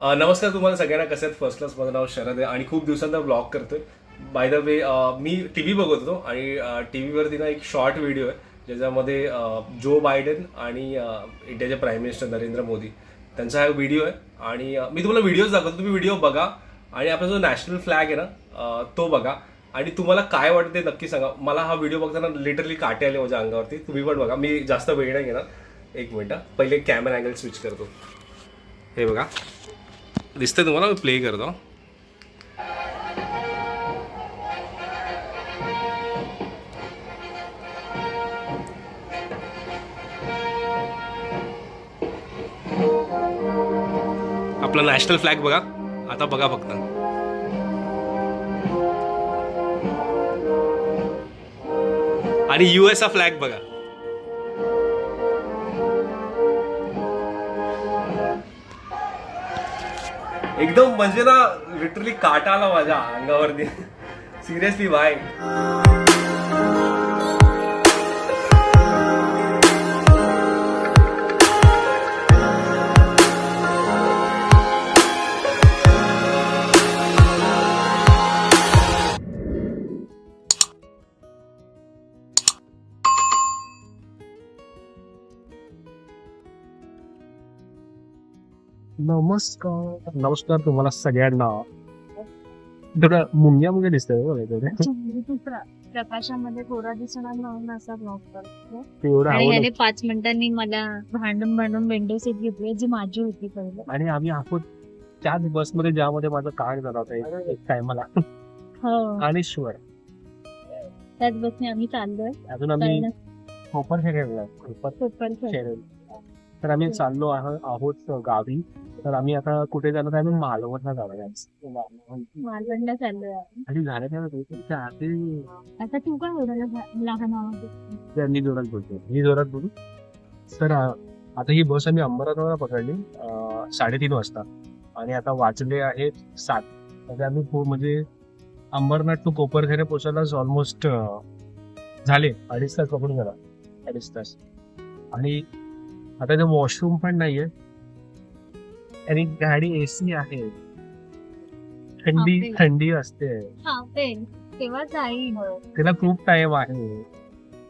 नमस्कार तुम्हाला सगळ्यांना. कसं आहेत? फर्स्ट क्लास माझं नाव शरद आहे आणि खूप दिवसांना ब्लॉग करतोय. बाय द वे मी टी व्ही बघत होतो आणि टी व्हीवरती ना एक शॉर्ट व्हिडिओ आहे ज्याच्यामध्ये जो बायडेन आणि इंडियाचे प्राईम मिनिस्टर नरेंद्र मोदी त्यांचा हा व्हिडिओ आहे. आणि मी तुम्हाला व्हिडिओज दाखवतो. तुम्ही व्हिडिओ बघा आणि आपला जो नॅशनल फ्लॅग आहे ना तो बघा. आणि तुम्हाला काय वाटतं ते नक्की सांगा. मला हा व्हिडिओ बघताना लिटरली काटे आले माझ्या अंगावरती. तुम्ही पण बघा. मी जास्त वेळ नाही घेणार. एक मिनटं. पहिले कॅमेरा अँगल स्विच करतो. हे बघा. दिसतंय तुम्हाला? मी प्ले करतो. आपला नॅशनल फ्लॅग बघा. आता बघा फक्त. आणि युएसचा फ्लॅग बघा. एकदम म्हणजे ना लिटरली काटा आला माझ्या अंगावरती. सिरियसली बाय नमस्कार नमस्कार तुम्हाला सगळ्यांना. थोडं मुंग्या मुंग्या दिसतंय बघा इकडे. प्रकाशामध्ये कोरा दिसणार म्हणून असा ब्लॉग करतो. तेवढं आणि आवडलं याने पाच मिनिटांनी मला भांडून भांडून विंडो सीट घेतली जी माझी होती पहिले. आणि आम्ही आहोत त्याच बसमध्ये ज्यामध्ये माझं कार्ड झालं होतं एक- एक टायमाला हो. आणि शुअर त्याच बसने आम्ही चाललोय. अजून आम्ही कोपर खेळला कोपर पेपर खेळ तर आम्ही चाललो आहो- आहोत गावी. तर आम्ही आता कुठे जाणार आहे? आम्ही मालवणला जाणार आहे मालवणला चाललोय आम्ही. आणि झालं काय माहिती? त्या आधी आता तू काय लहान आवाज त्यांनी जोरात बोलतो मी जोरात बोलू? तर आ, आता ही बस आम्ही अंबरनाथला पकडली साडेतीन वाजता. आणि आता वाजले आहेत सात. म्हणजे आम्ही पो- म्हणजे अंबरनाथ टू कोपरखेरे पोचायलाच ऑलमोस्ट झाले. अडीच तास पकडून गेला अडीच तास. आणि आता ते वॉशरूम पण नाहीये. आणि गाडी एसी आहे. थंडी. थंडी असते. हा पेन तेव्हा जाईल. तिला खूप टाइम आहे.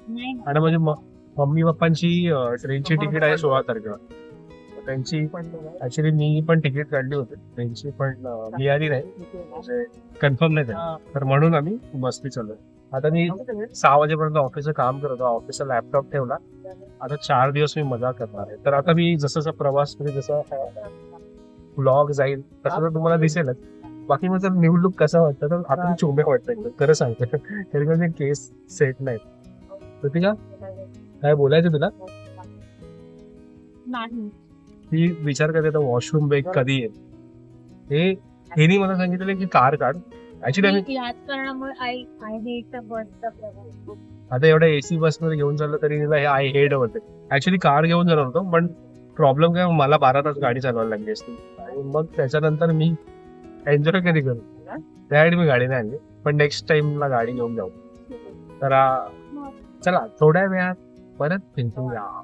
नाही आणि म्हणजे म- मम्मी पप्पांची अं, ट्रेनची तिकीट आहे सोळा तारखेला. तर त्यांची ऍक्च्युली मी पण तिकीट काढली होती. ट्रेनची पण अं, मिळाली नाही. म्हणजे कन्फर्म नाही झाली. तर म्हणून आम्ही बसली चालू आता मी सहा वाजेपर्यंत ऑफिसचं काम करत होतो. ऑफिसचा लॅपटॉप ठेवला. आता चार दिवस मी मजा करणार आहे. तर आता मी जसं जसं प्रवास म्हणजे जसं ब्लॉग जाईल तसं तर तुम्हाला दिसेलच. बाकी मग जर निवडणूक कसं वाटतं तर आता मी चोमे वाटतं एकदम खरं सांगतो. की केस सेट नाही प्रतिका काय बोलायचं तुला? नाही. ती विचार करते वॉशरूम ब्रेक कधी येईल? हे हेनी मला सांगितलं की कार काढ. ऍक्च्युली मी आता एवढ्या एसी बसमध्ये घेऊन चाललो तरी तिला हे आय हेड होते. ऍक्च्युली कार घेऊन जाणार होतो पण प्रॉब्लेम काय मला बारा तास गाडी चालवायला लागली असती. आणि मग त्याच्यानंतर मी एन्जॉय कधी करू? त्यासाठी मी गाडी नाही आणली पण नेक्स्ट टाइमला गाडी घेऊन जाऊ. तर चला थोड्या वेळात परत फिरूया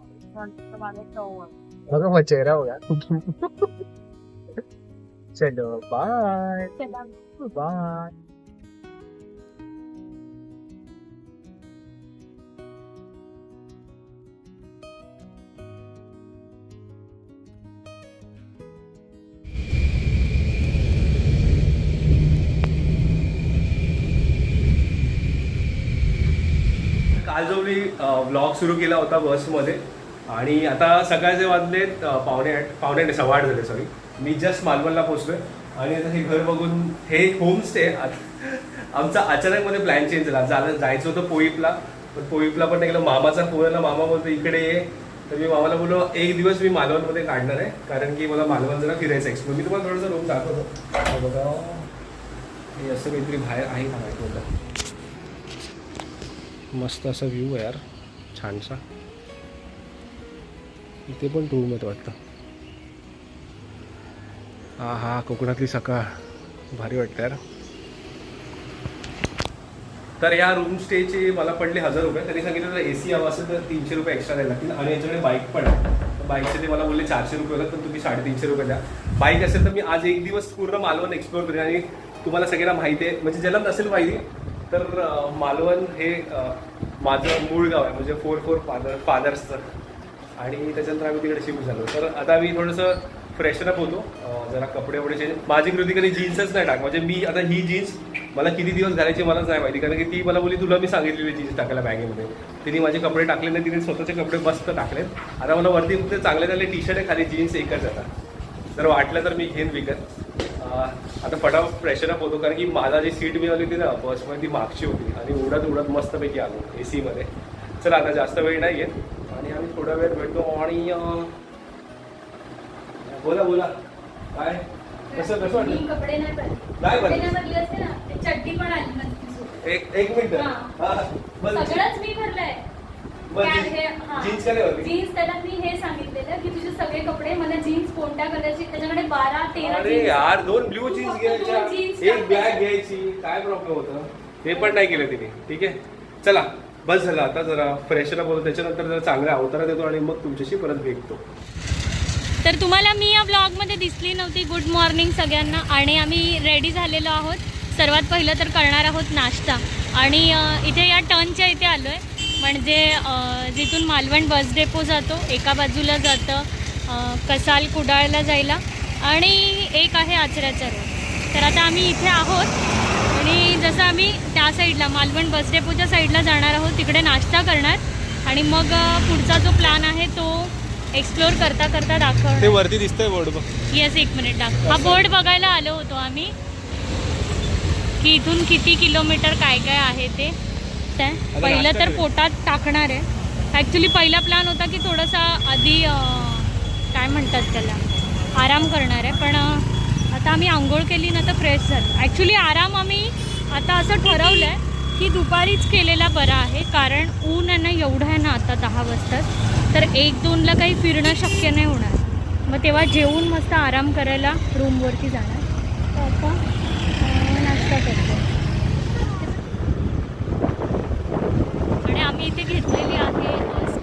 बघा मग चेहरा बघा. चलो बाय बाय आज जो मी व्लॉग सुरू केला होता बसमध्ये आणि आता सकाळचे वाजलेत पावणे आठ पावणे आठ सव्वा आठ झाले सॉरी मी जस्ट मालवणला पोचलोय आणि आता हे घर बघून हे होमस्टे आमचा अचानकमध्ये प्लॅन चेंज झाला. झालं जायचं होतं पोईपला पण पोईपला पण नाही गेलं. मामाचा फोन आला. मामा बोलतो इकडे ये. तर मी मामाला बोललो एक दिवस मी मालवणमध्ये काढणार आहे कारण की मला मालवण जरा फिरायचं एक्सप्लोर मी तुम्हाला थोडंसं रूम दाखवतो. बघा हे असं काहीतरी बाहेर आहे का माहिती होतं. मस्त असा व्ह्यू आहे यार. छानसा. इथे पण रूम आहेत वाटतं. हा हा कोकणातली सकाळ. भारी वाटतं यार. तर या रूम स्टेचे मला पडले हजार रुपये. त्यांनी सांगितलं ए सी हवा असेल तर तीनशे रुपये एक्स्ट्रा द्यायला लागतील. आणि याच्याकडे बाईक पण आहे. बाईकचे ते मला बोलले चारशे रुपये होतात पण तुम्ही साडेतीनशे रुपये द्या. बाईक असेल तर मी आज एक दिवस पूर्ण मालवण एक्सप्लोर करेन. आणि तुम्हाला सगळ्यांना माहिती आहे. म्हणजे ज्याला नसेल माहिती तर मालवण हे माझं मूळ गाव आहे म्हणजे फोर फोर फादर फादर्सचं आणि त्याच्यानंतर आम्ही तिकडे शिफ्ट झालो. तर आता मी थोडंसं फ्रेशनअप होतो. जरा कपडे वपडे चेंज माझी कृती कधी जीन्सच नाही टाक म्हणजे मी आता ही जीन्स मला किती दिवस घालायची मलाच नाही माहिती. कारण की ती मला बोली तुला मी सांगितलेली जीन्स टाकायला बॅगेमध्ये. तिने माझे कपडे टाकले नाही तिने स्वतःचे कपडे मस्त टाकलेत आता मला वरती फक्त चांगले चांगले टी शर्ट आहे खाली जीन्स एकच आता. जर वाटलं तर मी घेईन विकत. आता फटाफट फ्रेशनअप होतो कारण की माझा जी सीट मिळाली होती ना बसमध्ये ती मागची होती आणि उडत उडत मस्तपैकी आलो ए सीमध्ये चला आता जास्त वेळ नाही घेत आणि आम्ही थोडा वेळ भेटतो आणि बोला बोला. काय? कसं कसं वाटलं. एक एक मिनिट. सगळंच मी भरलंय. जीन्स- हे- हा. त्याला मी हे सांगितलेलं की तुझे सगळे कपडे मला जीन्स कोणत्या कलरची त्याच्याकडे बारा तेरा अरे. यार दोन ब्ल्यू तू जीन्स घ्यायच्या एक. बॅग घ्यायची. काय प्रॉब्लेम होतं? ते पण नाही केलं तिने. ठीक आहे? चला बस झालं आता जरा फ्रेशनअप होतो. त्याच्यानंतर जरा चांगल्या अवतारात येतो आणि मग तुमच्याशी परत भेटतो. तर तुम्हाला मी या ब्लॉगमध्ये दिसली नव्हती. गुड मॉर्निंग सगळ्यांना. आणि आम्ही रेडी झालेलो आहोत. सर्वात पहिलं तर करणार आहोत नाश्ता. आणि इथे या टर्नच्या इथे आलो आहे म्हणजे जिथून मालवण बस डेपो जातो एका बाजूला जातं कसाल कुडाळला जायला. आणि एक आहे आचऱ्याचा रोड तर आता आम्ही इथे आहोत. आणि जसं आम्ही त्या साईडला मालवण बस डेपोच्या साईडला जाणार आहोत तिकडे नाश्ता करणार. आणि मग पुढचा जो प्लॅन आहे तो एक्सप्लोर करता करता दाखवणार. वरती दिसतंय बोर्ड बघ. येस एक मिनिट दाखव. हा बोर्ड बघायला आलो होतो आम्ही की इथून किती किलोमीटर काय काय आहे ते. ते पहिलं नाश्ता तर. पोटात टाकणार आहे. ॲक्च्युली पहिला प्लॅन होता की थोडासा आधी काय म्हणतात त्याला? आराम करणार आहे. पण आता आम्ही आंघोळ केली ना तर फ्रेश झालो. ॲक्च्युली आराम आम्ही आता असं ठरवलं आहे की दुपारीच केलेला बरा आहे. कारण ऊन आहे ना एवढं आहे ना आता दहा वाजतात तर एक दोनला काही फिरणं शक्य नाही होणार. मग तेव्हा जेवून मस्त आराम करायला रूमवरती जाणार. तर आता अं, नाश्ता करतो आणि आम्ही इथे घेतलेली आहे अं,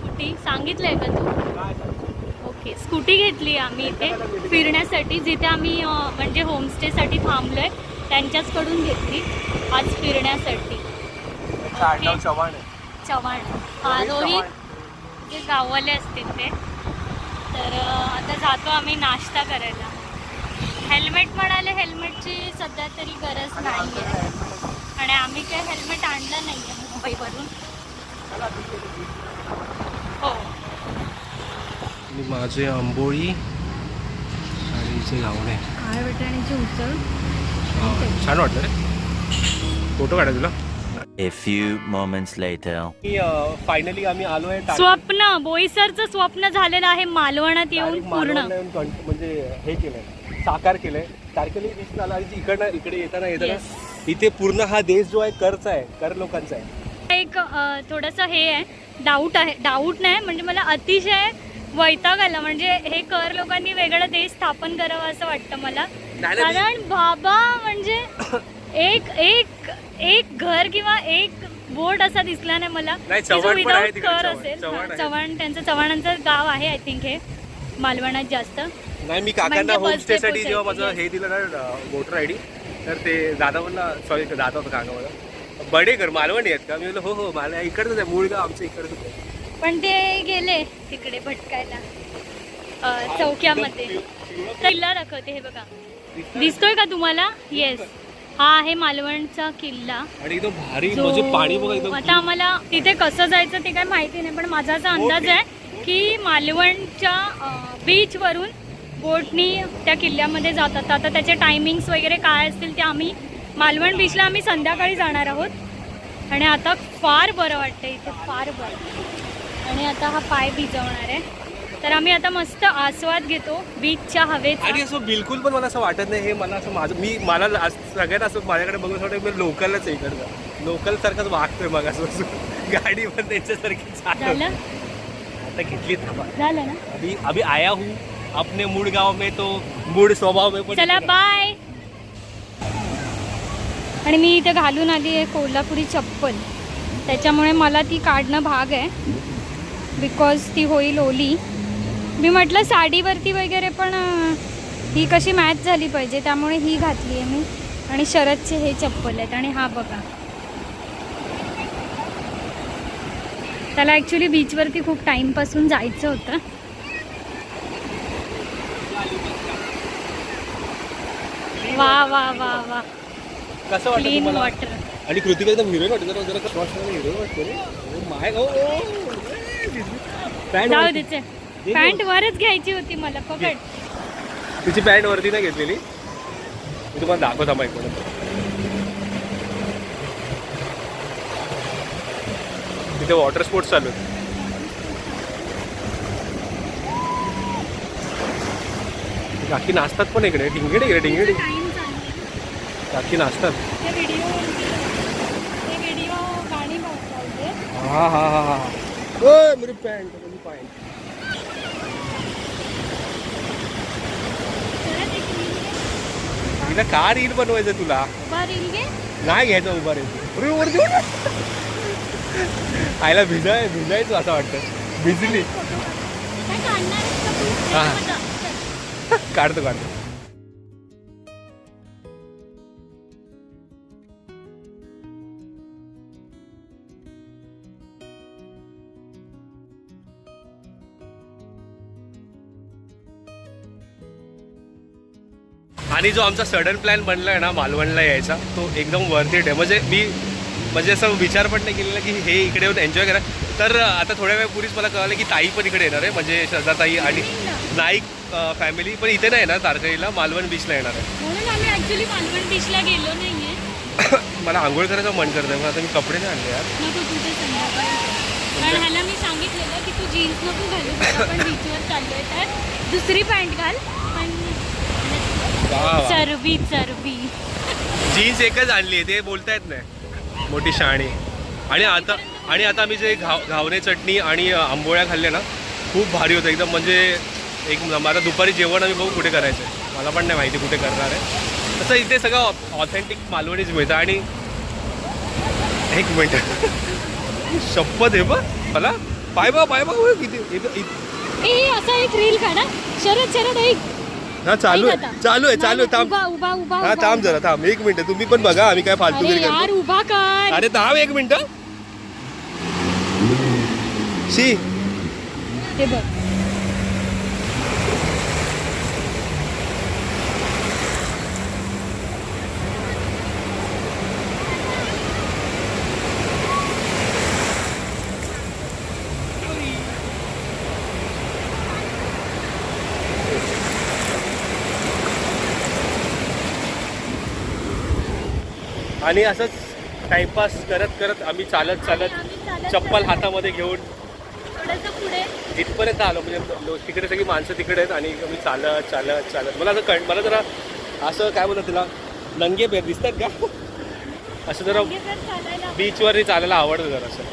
सांगितलं आहे का तू? ओके स्कूटी घेतली आम्ही इथे फिरण्यासाठी जिथे आम्ही म्हणजे होमस्टेसाठी थांबलो आहे त्यांच्याचकडून घेतली आज फिरण्यासाठी. चव्हाण हा रोहित जे गाववाले असतील ते. तर आता जातो आम्ही नाश्ता करायला. हेल्मेट म्हणाले हेल्मेटची सध्या तरी गरज नाही आहे आणि आम्ही काय हेल्मेट आणलं नाही आहे मुंबईवरून आणि माझे आंबोळी आणि इथे गावणे काळ वाटाण्याची उसळ छान वाटलं रे. फोटो काढा तुला. A few moments later. Finally आम्ही आलो आहे स्वप्न बोईसरचं स्वप्न झालेलं आहे मालवणात येऊन पूर्ण. म्हणजे हे केलंय साकार केलंय. तारखेला दिसून आला आणि इकडनं इकडे येताना येताना. इथे पूर्ण हा देश जो आहे करचा आहे कर लोकांचा आहे. एक थोडंसं हे आहे. डाऊट आहे. डाऊट नाही म्हणजे मला अतिशय वैताग आला म्हणजे हे कर लोकांनी वेगळा देश स्थापन करावा असं वाटतं मला. नाही, नाही, कारण बाबा म्हणजे एक एक एक घर किंवा एक बोर्ड असा दिसला नाही मला. नाही, की जो चव्हाण पण आहे without तिकडे, कर चव्हाण. असेल. चव्हाण हा, आहे. चव्हाण त्यांचं चव्हाणांचं गाव आहे आय थिंक हे. मालवणात जास्त. नाही मी काकांना म्हणजे होम bus स्टे साठी जेव्हा माझं yes. हे दिलं ना वोटर आय डी तर ते दादा म्हणला सॉरी दादा होता काका मला बडेकर मालवणी आहेत का? मी म्हणलं हो हो मला इकडचंच आहे मूळ गाव आमचं इकडचंच आहे. पण ते गेले तिकडे भटकायला. चौक्यामध्ये. किल्ला दाखवते हे बघा. दिसतोय का तुम्हाला? येस हा आहे मालवणचा किल्ला. म्हणजे आता आम्हाला तिथे कसं जायचं ते काय माहिती नाही पण माझा असा अंदाज आहे की मालवणच्या बीच वरून बोटनी त्या किल्ल्यामध्ये जातात आता त्याचे टायमिंग्स वगैरे काय असतील ते आम्ही मालवण बीचला आम्ही संध्याकाळी जाणार आहोत. आणि आता फार बरं वाटतं इथे फार बरं. आणि आता हा पाय भिजवणार आहे. तर आम्ही आता मस्त आस्वाद घेतो बीचच्या हवेचा. आणि असं बिलकुल पण मला असं वाटत नाही हे मला असं माझं मी मला सगळ्यात असं माझ्याकडे बघून असं वाटतं मी लोकलच आहे इकडचं. लोकल सारखंच वागतोय मग असं गाडी पण त्यांच्यासारखी झालं? आता घेतली थांबा. झालं ना? अभी अभी आया हूँ. अपने मूड गांव में तो मूड स्वभाव में चला बाय आणि मी इथे घालून आली आहे कोल्हापुरी चप्पल. त्याच्यामुळे मला ती काढणं भाग आहे. बिकॉज ती होईल ओली मी म्हटलं साडीवरती वगैरे पण ही कशी मॅच झाली पाहिजे त्यामुळे ही घातली आहे मी आणि शरदचे हे चप्पल आहेत आणि हा बघा त्याला ॲक्च्युली बीचवरती खूप टाईमपासून जायचं होतं वा वा वा वा कसं वाटतं क्लीन तुम्हाला वॉटर आणि कृतिका एकदम हिरोईन वाटते हिरोईन वाटते रे Oh माय जाऊ देते पॅन्ट वरच घ्यायची होती मला पकड. तिची पॅन्ट वरती नाही घेतलेली? मी तुम्हाला दाखवत एक मिनिट. तिथे वॉटर स्पोर्ट्स चालू आहेत. काकी नाचतात पण इकडे. ढिंगेडे इकडे टाइम चालू काकी नाचतात. ते व्हिडिओ ते व्हिडिओ गाणी बघायचे हा हा हा हा. ओय मेरी पॅन्ट मेरी पॅन्ट. तिला का रील बनवायचं तुला. रील नाही घ्यायचं उभा रे अरे वरती उठ. आईला भिजाय भिजायचं असं वाटतं. भिजली. काढतो काढतो. आणि जो आमचा सडन प्लॅन बनलाय ना मालवणला यायचा तो एकदम वर्थ इट आहे. म्हणजे मी म्हणजे असं विचार पण नाही केलेला की हे इकडे येऊन एन्जॉय करा. तर आता थोड्या वेळापूर्वीच मला कळलं की ताई पण इकडे येणार आहे. म्हणजे श्रद्धाताई आणि नाईक फॅमिली पण इथे नाही येणार तारकर्लीला. मालवण बीचला येणार आहे. म्हणून आम्ही ऍक्च्युली मालवण बीचला गेलो नाहीये. मला आंघोळ करायचं मन करतंय मग आता मी कपडे नाही आणले यार. नको तुझे संध्याकाळी कारण ह्याला मी सांगितलेलं की तू जीन्स नको घालू पण आपण बीचवर चाललोय तर. दुसरी पॅन्ट घाल. चरबी चरबी जीन्स एकच आणली आहे ते बोलता येत नाही. मोठी शाणी आणि आता आणि आता आम्ही जे घाव घावणे चटणी आणि आंबोळ्या खाल्ल्या ना खूप भारी होतं. एकदम म्हणजे एक. आता दुपारी जेवण आम्ही बघू कुठे करायचं आहे मला पण नाही माहिती कुठे करणार आहे. तसं इथे सगळं ऑथेंटिक मालवणीच मिळतं. आणि एक मिनटं. शपथ आहे बा. मला पाय बा पाय बा. किती असा एक रील काढा. शरद शरद ऐक. हा चालू आहे. चालू आहे चालू आहे थांब. उभा उभा उभा हा. थांब जरा थांब. एक मिनिट तुम्ही पण बघा आम्ही काय फालतूगिरी यार करतो. उभा कर. अरे थांब एक मिनिट. शी. हे बघ. आणि असंच टाइमपास करत करत आम्ही चालत चालत चप्पल हातामध्ये घेऊन इथपर्यंत आलो. म्हणजे तिकडे सगळी माणसं तिकडे आहेत आणि आम्ही चालत चालत चालत. मला असं कळ मला जरा असं काय बोलतात तिला नंगे पेर दिसतात का? असं जरा जर चालायला आवडतं. जरा असं.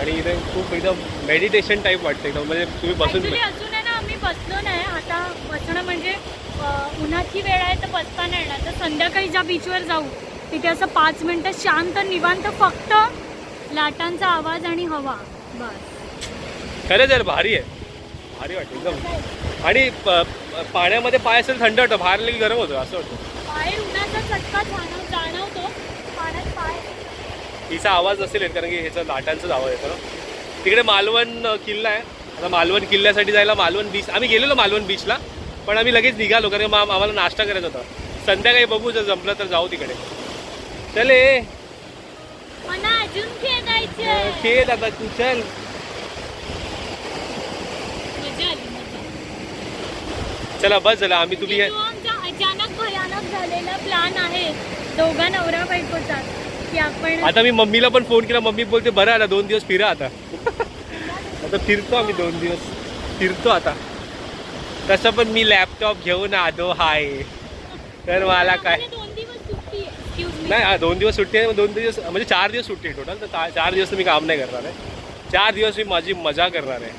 आणि इथे खूप एकदम मेडिटेशन टाईप वाटतं एकदम. म्हणजे तुम्ही बसून ऍक्च्युली अजून आहे ना आम्ही बसलो नाही. आता बसणं म्हणजे उन्हाची वेळ आहे तर बसता नाही येणार. तर संध्याकाळी ज्या बीचवर जाऊ तिथे असं पाच मिनिटं शांत निवांत फक्त लाटांचा आवाज आणि हवा. बस. खरंच यार भारी आहे. भारी वाटतं एकदम. आणि प- प- पाण्यामध्ये पाय असेल थंड वाटतं बाहेर गरम होतं असं होतं बाहेर उन्हाचा चटका जाणव जाणवतो. पाण्यात पाय. तिचा आवाज नसेल येत कारण की ह्याचा लाटांचाच आवाज येतो ना तिकडे मालवण अ, किल्ला आहे. आता मालवण किल्ल्यासाठी जायला मालवण बीच आम्ही गेलेलो मालवण बीचला पण आम्ही लगेच निघालो कारण की आम- आम्हाला नाश्ता करायचा होता. संध्याकाळी बघू जर जमलं तर जाऊ तिकडे. चले. मला अजून खेळायचं खेळ आता तू चल. मजा आली मजा चला बस झाला. आम्ही तुम्ही आमचा अचानक भयानक झालेला प्लॅन आहे. दोघा नवरा बायकोचा की आपण आता मी मम्मीला पण फोन केला. मम्मी बोलते बरं आता दोन दिवस फिरा आता. आता फिरतो आम्ही दोन दिवस. फिरतो आता. तसं पण मी लॅपटॉप घेऊन आलो हाय. तर मला काय आम्हाला दोन दिवस सुट्टी आहे एक्सक्यूज मी नाही दोन दिवस सुट्टी आहे दोन दिवस म्हणजे चार दिवस सुट्टी आहे टोटल तर चार दिवस मी काम नाही करणार आहे. चार दिवस मी माझी मजा करणार आहे.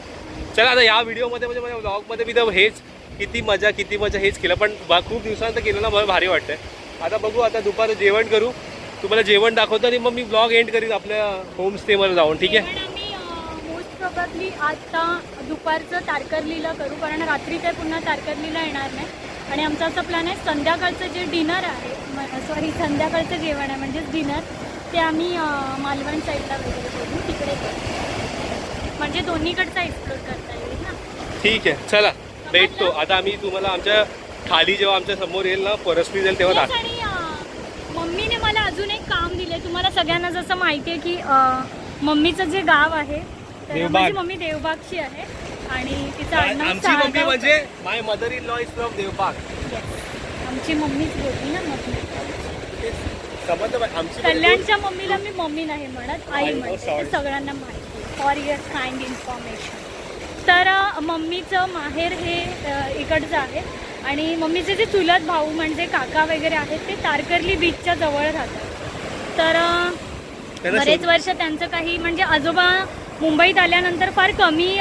चला आता या व्हिडिओमध्ये म्हणजे माझ्या ब्लॉगमध्ये मी तर हेच किती मजा किती मजा हेच केलं पण खूप दिवसानंतर केलं ना मला भारी वाटतं आता बघू आता दुपारचं जेवण करू. तुम्हाला जेवण दाखवतो आणि मग मी ब्लॉग एंड करीन आपल्या होमस्टेमध्ये जाऊन ठीक आहे? जेवण आता दुपारचं तारकर्लीला करू कारण रात्री काही पुन्हा तारकर्लीला येणार नाही. आणि आमचा असा प्लॅन आहे संध्याकाळचं जे डिनर आहे सॉरी संध्याकाळचं जेवण आहे म्हणजेच डिनर ते आम्ही मालवण साईडला वगैरे करू तिकडे म्हणजे दोन्हीकडचा एक्सप्लोर करता येईल ना? ठीक आहे चला भेटतो. आता आम्ही तुम्हाला आमच्या खाली जेव्हा आमच्यासमोर येईल ना परसली जाईल तेव्हा आणि मम्मीने मला अजून एक काम दिले तुम्हाला सगळ्यांना जसं माहिती आहे की मम्मीचं जे गाव आहे तर. माझी मम्मी देवबागची आहे. आणि तिचं आडनाव आमची मम्मी. म्हणजे my mother in law is from Devbag Yes. आमची मम्मीच बोलली ना मम्मी आमची म्हणजे कल्याणच्या मम्मीला मी मम्मी नाही म्हणत आई आई, oh, म्हणते sorry. ते सगळ्यांना माहिती फॉर युअर काइंड इन्फॉर्मेशन तर अ, मम्मीचं माहेर हे अ, इकडचं आहे आणि मम्मीचे जे चुलत भाऊ म्हणजे काका वगैरे आहेत ते तारकर्ली बीचच्या जवळ राहतात तर अ, त्यांना बरेच वर्ष त्यांचं काही म्हणजे आजोबा मुंबईत आल्यानंतर फार कमी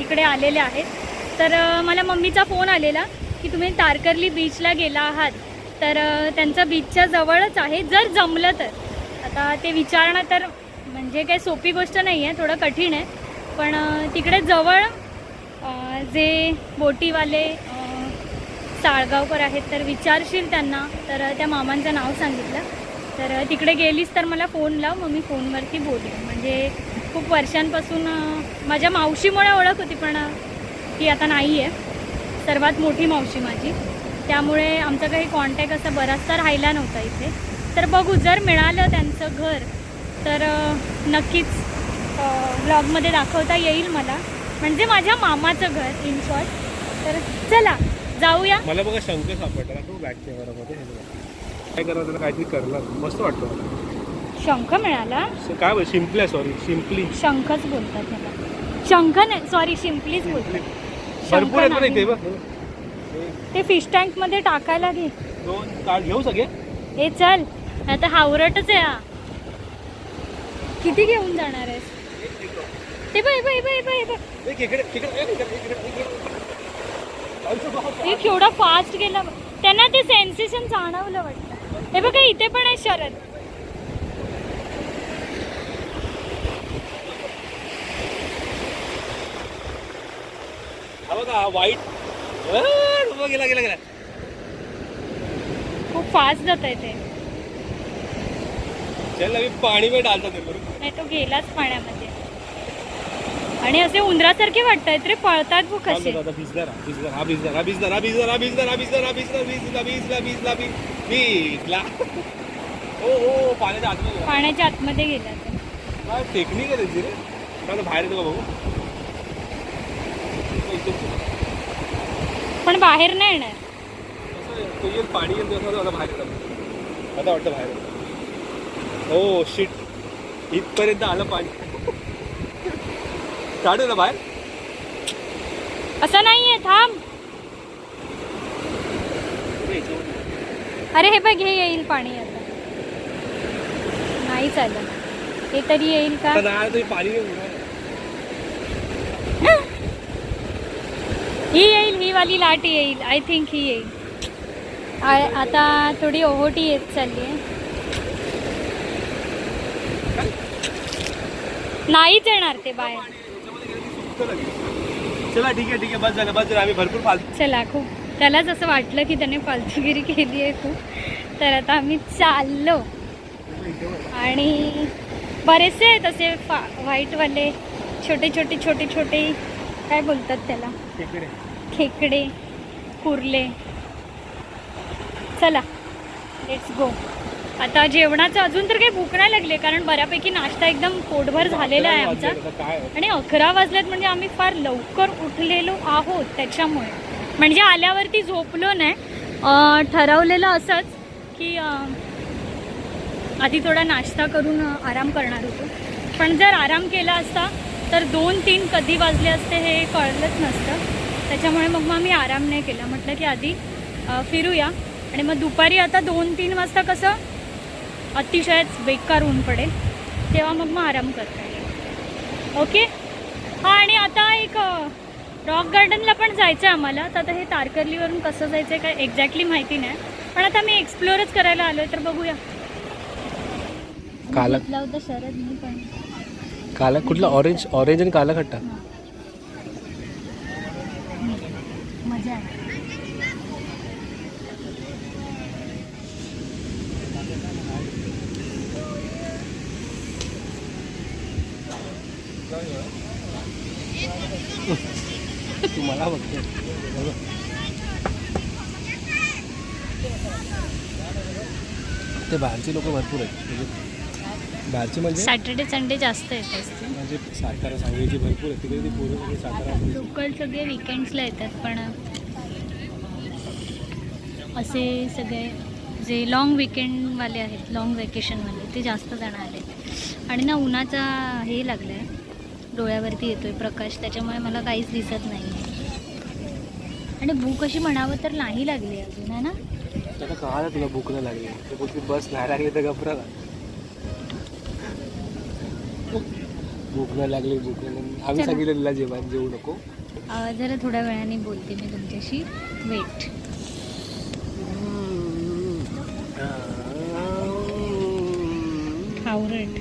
इकडे आलेले आहेत. तर मला मम्मीचा फोन आलेला की तुम्ही तारकर्ली बीचला गेला आहात. तर त्यांचा बीचच्या जवळच आहे. जर जमलं तर. आता ते विचारणं तर म्हणजे काही सोपी गोष्ट नाही आहे थोडं कठीण आहे. पण तिकडे जवळ जे बोटीवाले साळगावकर आहेत तर विचारशील त्यांना. तर त्या मामांचं नाव सांगितलं. तर तिकडे गेलीस तर मला फोन लाव. मग मी फोनवरती बोलेन म्हणजे खूप वर्षांपासून माझ्या मावशीमुळे ओळख होती पण ती आता नाही आहे सर्वात मोठी मावशी माझी. त्यामुळे आमचा काही कॉन्टॅक्ट असा बराचसा राहिला नव्हता इथे. तर बघू जर मिळालं त्यांचं घर तर नक्कीच ब्लॉगमध्ये दाखवता येईल मला. म्हणजे माझ्या मामाचं घर इन शॉर्ट तर चला जाऊया. मला बघा शंकर सापडला तू बॅक कॅमेरामध्ये काय करा त्याला काहीतरी करणार. मस्त वाटतं. शंख मिळाला. काय बोल? शिंपल्या सॉरी शिंपली शंखच बोलतात त्याला. शंख नाही सॉरी शिंपलीच बोलतात. शंख भरपूर आहेत पण नाही. इथे बघ. ते फिश टँकमध्ये टाकायला घे. दोन कार्ड घेऊ सगळे? हे चल. आता हावरटच आहे हा. किती घेऊन जाणार आहेस? ते bye bye bye bye bye एक इकडे इकडे एक इकडे, इकडे, इकडे. आमचं बाप. हे केवढा फास्ट गेला. त्यांना ते सेन्सेशन जाणवलं वाटतं. हे बघा इथे पण आहे शरद. बघा वाईट गेला गेला गेला. खूप फास्ट जात आहे ते. चल मी पाणी में डालता ते नाही तो गेलाच पाण्यामध्ये. आणि असे उंदरासारखे वाटतायत रे पळतात बघ कसे. भिजणार भिजणार हा भिजणार हा भिजणार हा भिजणार हा भिजणार हा भिजणार हा भिजणार भिजला भिजला भिजला भिजला हो हो पाण्याच्या आतमध्ये गेला. पाण्याच्या आतमध्ये गेला ते. काय टेक्निक आहे त्याची रे? मला बाहेर येतो का बघू? पण बाहेर नाही येणार. पाणी बाहेर आता वाटतं बाहेर. हो शिट इथपर्यंत आलं पाणी. काढू ना बाहेर. असं नाहीये थांब. अरे हे बघ हे येईल पाणी आता. नाही चाललं हे तरी येईल का? पाणी नाही उडणार. ही येईल ही वाली लाट येईल. आय थिंक ही येईल. आ- आता थोडी ओहोटी येत चालली आहे. नाहीच येणार ते बाहेर. चला ठीक आहे ठीक आहे. बस झालं बस झालं. आम्ही भरपूर फालतू चला खूप. त्यालाच असं वाटलं की त्याने फालतूगिरी केली आहे खूप. तर आता आम्ही चाललो. आणि बरेचसे आहेत असे फा व्हाईटवाले छोटे छोटे छोटे छोटे. काय बोलतात त्याला? खेकडे. कुर्ले. चला लेट्स गो आता जेवणाचं अजून तर काही भूक नाही लागले कारण बऱ्यापैकी नाश्ता एकदम पोटभर झालेला आहे आमचा. आणि अकरा वाजल्यात म्हणजे आम्ही फार लवकर उठलेलो आहोत त्याच्यामुळे. म्हणजे आल्यावरती झोपलो नाही. ठरवलेलं असंच की आधी थोडा नाश्ता करून आराम करणार होतो. पण जर आराम केला असता तर दोन तीन कधी वाजले असते हे कळलंच नसतं. त्याच्यामुळे मग मग आम्ही आराम नाही केला. म्हटलं की आधी फिरूया. आणि मग दुपारी आता दोन तीन वाजता कसं अतिशयच बेकार ऊन पडेल. तेव्हा मग मग आराम करता येईल. ओके? हा आणि आता एक रॉक गार्डनला पण जायचं आहे आम्हाला. तर आता हे तारकर्लीवरून कसं जायचं आहे काय एक्झॅक्टली माहिती नाही. पण आता मी एक्सप्लोअरच करायला आलो तर बघूया. काला- होता शरद मी पण. काला कुठला ऑरेंज ऑरेंज आणि काला खट्टा? तुम्हाला बघते. ते बाहेरचे लोक भरपूर आहेत. बाहेरचे म्हणजे? सॅटर्डे संडे जास्त येत असते. म्हणजे सातारा सांगलीची भरपूर आहे तिकडे ती पोरं सगळी सातारा लोकल सगळे विकेंड्सला येतात पण असे सगळे जे लॉंग विकेंडवाले आहेत लॉंग वेकेशनवाले ते जास्त जण आले. आणि ना उन्हाचा हे लागलं आहे डोळ्यावरती येतोय प्रकाश त्याच्यामुळे मला काहीच दिसत नाही आणि भूक अशी म्हणावं तर नाही लागली अजून आहे ना? आता कळालं तुला भूक नाही लागली. बस नाही लागली तर घबरा भूक नाही लागली भूक नाही लागली. आम्ही चला. सांगितलं तिला जेवण जेवू नको. अं, जरा थोड्या वेळाने बोलते मी तुमच्याशी. वेट हावरट.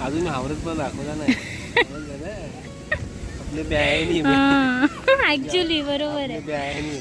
अजून आवरत पण दाखवला नाही. आपले ब्यायनी ऍक्च्युली बरोबर आहे. ब्यायनी